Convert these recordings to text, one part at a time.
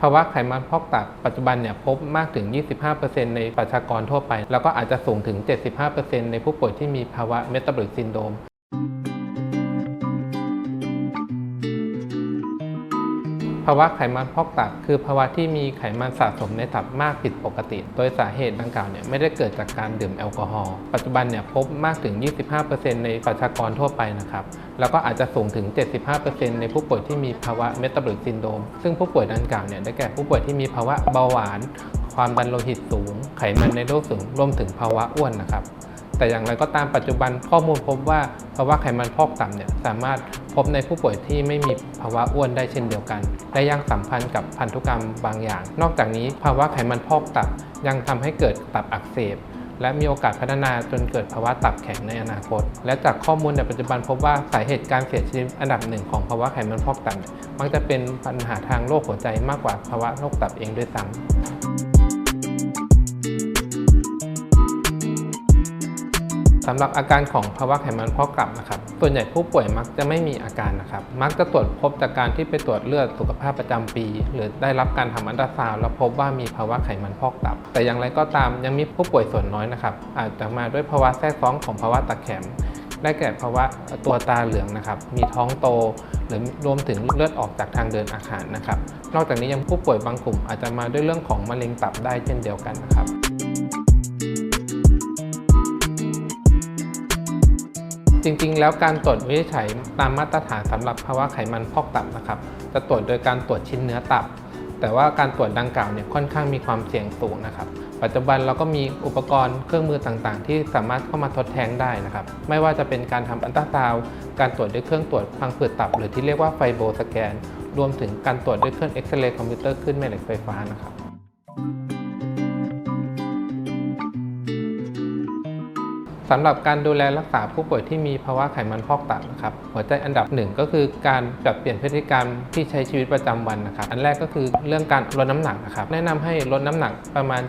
ภาวะไขมันพอกตับปัจจุบันเนี่ยพบมากถึง 25%ในประชากรทั่วไป แล้วก็อาจจะสูงถึง 75%ในผู้ป่วยที่มีภาวะเมตาบอลิกซินโดรม ภาวะไขมันพอกตับคือภาวะที่มีไขมันสะสมในตับมากผิดปกติ โดยสาเหตุดังกล่าวเนี่ยไม่ได้เกิดจากการดื่มแอลกอฮอล์ปัจจุบันเนี่ยพบมากถึง 25%ในประชากรทั่วไปนะครับแล้วก็อาจจะสูงถึง 75%ในผู้ป่วยที่มีภาวะเมตาบอลิกซินโดมซึ่งผู้ป่วยดังกล่าวเนี่ยได้แก่ผู้ป่วยที่มีภาวะเบาหวาน ความดันโลหิตสูง ไขมันในโรคสูงรวมถึงภาวะอ้วนนะครับ แต่อย่างไรก็ตามปัจจุบันข้อมูลพบว่าภาวะไขมันพอกตับเนี่ยสามารถพบในผู้ป่วยที่ไม่มีภาวะอ้วนได้เช่นเดียวกัน และยังสัมพันธ์กับพันธุกรรมบางอย่าง นอกจากนี้ภาวะไขมันพอกตับยังทำให้เกิดตับอักเสบและมีโอกาสพัฒนาจนเกิดภาวะตับแข็งในอนาคต และจากข้อมูลในปัจจุบันพบว่าสาเหตุการเสียชีวิตอันดับหนึ่งของภาวะไขมันพอกตับมักจะเป็นปัญหาทางโรคหัวใจมากกว่าภาวะโรคตับเองด้วยซ้ำ สำหรับอาการของภาวะไขมันพอกตับนะครับส่วนใหญ่ผู้ป่วยมักจะไม่มีอาการนะครับ มักจะตรวจพบจากการที่ไปตรวจเลือดสุขภาพประจำปี หรือได้รับการทำอันตราซาวแล้วพบว่ามีภาวะไขมันพอกตับ แต่อย่างไรก็ตามยังมีผู้ป่วยส่วนน้อยนะครับ อาจจะมาด้วยภาวะแทรกซ้อนของภาวะตะแคมได้แก่ภาวะตัวตาเหลืองนะครับ มีท้องโต หรือรวมถึงเลือดออกจากทางเดินอาหารนะครับ นอกจากนี้ยังผู้ป่วยบางกลุ่มอาจจะมาด้วยเรื่องของมะเร็งตับได้เช่นเดียวกันนะครับ จริงๆ แล้วการตรวจวินิจฉัยตามมาตรฐานสำหรับภาวะไขมันพอกตับนะครับ จะตรวจโดยการตรวจชิ้นเนื้อตับ แต่ว่าการตรวจดังกล่าวเนี่ยค่อนข้างมีความเสี่ยงสูงนะครับ ปัจจุบันเราก็มีอุปกรณ์เครื่องมือต่างๆ ที่สามารถเข้ามาทดแทนได้นะครับ ไม่ว่าจะเป็นการทำอันตราซาวด์การตรวจด้วยเครื่องตรวจพังผืดตับ หรือที่เรียกว่าไฟโบสแกน รวมถึงการตรวจด้วยเครื่องเอ็กซเรย์คอมพิวเตอร์ขึ้นแม่เหล็กไฟฟ้านะครับ สำหรับการดูแลรักษาผู้ป่วยที่มีภาวะไขมันพอกตับนะครับหัวใจอันดับหนึ่งก็คือการปรับเปลี่ยนพฤติกรรมที่ใช้ชีวิตประจำวันนะครับอันแรกก็คือเรื่องการลดน้ำหนักนะครับแนะนำให้ลดน้ำหนักประมาณ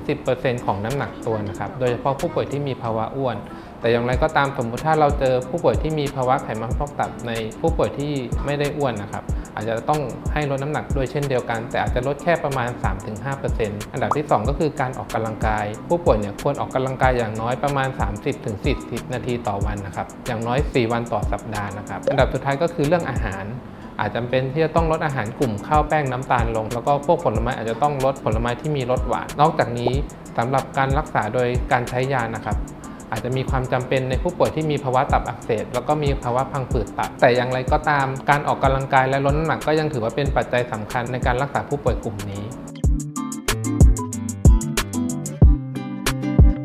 7-10%ของน้ำหนักตัวนะครับโดยเฉพาะผู้ป่วยที่มีภาวะอ้วนแต่อย่างไรก็ตามสมมติถ้าเราเจอผู้ป่วยที่มีภาวะไขมันพอกตับในผู้ป่วยที่ไม่ได้อ้วนนะครับ อาจจะต้องให้ลดน้ำหนักด้วยเช่นเดียวกัน แต่อาจจะลดแค่ประมาณ 3-5%อันดับที่ 2 ก็คือการออกกำลังกาย ผู้ป่วยเนี่ยควรออกกำลังกายอย่างน้อยประมาณ 30-40 นาทีต่อวันนะครับอย่างน้อย 4 วันต่อสัปดาห์นะครับอันดับสุดท้ายก็คือเรื่องอาหารอาจจำเป็นที่จะต้องลดอาหารกลุ่มข้าวแป้งน้ำตาลลง แล้วก็พวกผลไม้อาจจะต้องลดผลไม้ที่มีรสหวาน นอกจากนี้สำหรับการรักษาโดยการใช้ยานะครับ อาจจะมีความจำเป็นในผู้ป่วยที่มีภาวะตับอักเสบแล้วก็มีภาวะพังผืดตับ แต่อย่างไรก็ตามการออกกำลังกายและลดน้ำหนักก็ยังถือว่าเป็นปัจจัยสำคัญในการรักษาผู้ป่วยกลุ่มนี้